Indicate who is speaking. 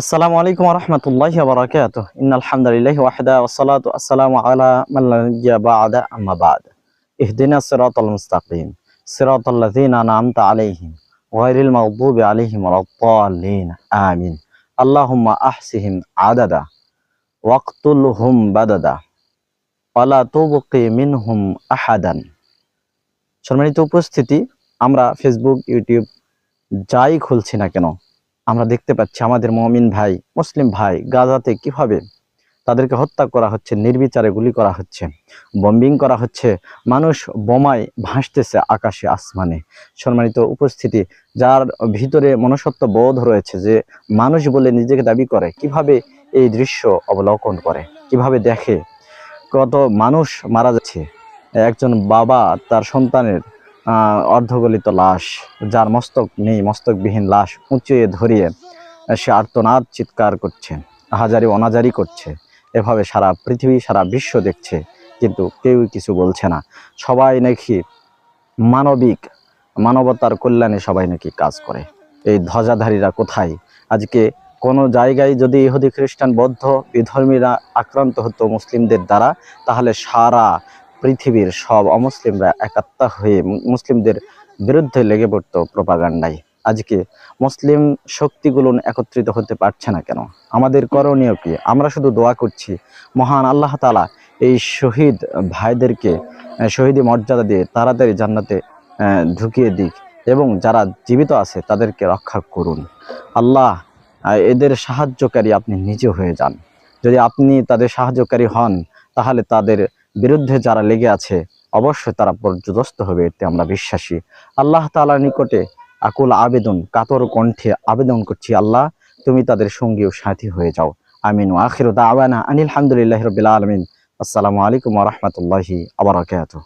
Speaker 1: আসসালামু আলাইকুম রহমতুল্লাহ বারাকাত ইনালহামদুলিল্লাহ ওয়াহদা ওয়াসালাতু আসসালামু আলা মান লা নাবিয়্যা বা'দা আম্মা বা'দ। ইহদিনা সিরাতাল মুস্তাকিম। সিরাতাল লাযিনা আন'আমতা আলাইহিম গায়রিল মাগদুবি আলাইহিম ওয়ালাদ-দাল্লিন আমিন। আল্লাহুম্মা আহসিহিম আদাদা ওয়াকতুলহুম বাদাদা ওয়ালা তুবকি মিনহুম আহাদান। সম্মানিত উপস্থিতি, আমরা ফেসবুক ইউটিউব যাই খুলছি না কেন আমরা দেখতে পাচ্ছি আমাদের মমিন ভাই, মুসলিম ভাই গাজাতে কীভাবে তাদেরকে হত্যা করা হচ্ছে, নির্বিচারে গুলি করা হচ্ছে বম্বিং করা হচ্ছে। মানুষ বোমায় ভাসতেছে আকাশে, আসমানে। সম্মানিত উপস্থিতি, যার ভিতরে মনসত্ব বোধ রয়েছে যে মানুষ বলে নিজেকে দাবি করে, কীভাবে এই দৃশ্য অবলোকন করে, কীভাবে দেখে। কত মানুষ মারা যাচ্ছে। একজন বাবা তার সন্তানের অর্ধগলিত লাশ, যার মস্তক নেই, মস্তকবিহীন লাশ উঁচিয়ে ধরিয়ে সে আর্তনাদ চিৎকার করছে, হাজারি অনাজারি করছে। এভাবে সারা পৃথিবী, সারা বিশ্ব দেখছে, কিন্তু কেউই কিছু বলছে না। সবাই নাকি মানবিক, মানবতার কল্যাণে সবাই নাকি কাজ করে। এই ধ্বজাধারীরা কোথায়? আজকে কোনো জায়গায় যদি ইহুদি খ্রিস্টান, বৌদ্ধ, বিধর্মীরা আক্রান্ত হতো মুসলিমদের দ্বারা, তাহলে সারা পৃথিবীর সব অমুসলিমরা একাত্তা হয়ে মুসলিমদের বিরুদ্ধে লেগে পড়তো প্রপাগান্ডায়। আজকে মুসলিম শক্তিগুলো একত্রিত হতে পারছে না কেন? আমাদের করণীয় কি? আমরা শুধু দোয়া করছি, মহান আল্লাহ তালা এই শহীদ ভাইদেরকে শহীদি মর্যাদা দিয়ে তাড়াতাড়ি জান্নাতে ঢুকিয়ে দিক এবং যারা জীবিত আছে তাদেরকে রক্ষা করুন। আল্লাহ এদের সাহায্যকারী আপনি নিজে হয়ে যান। যদি আপনি তাদের সাহায্যকারী হন, তাহলে তাদের বিরুদ্ধে যারা লেগে আছে, অবশ্যই তারা পর্যদস্ত হবে, এতে আমরা বিশ্বাসী। আল্লাহ তালার নিকটে আকুল আবেদন, কাতর কণ্ঠে আবেদন করছি, আল্লাহ, তুমি তাদের সঙ্গী ও সাথী হয়ে যাও। আমিন। আখির দাওয়ানা আনিল হামদুলিল্লাহ রবিল আলমিন। আসসালামু আলাইকুম রহমতুল্লাহি আবরাকাতুহ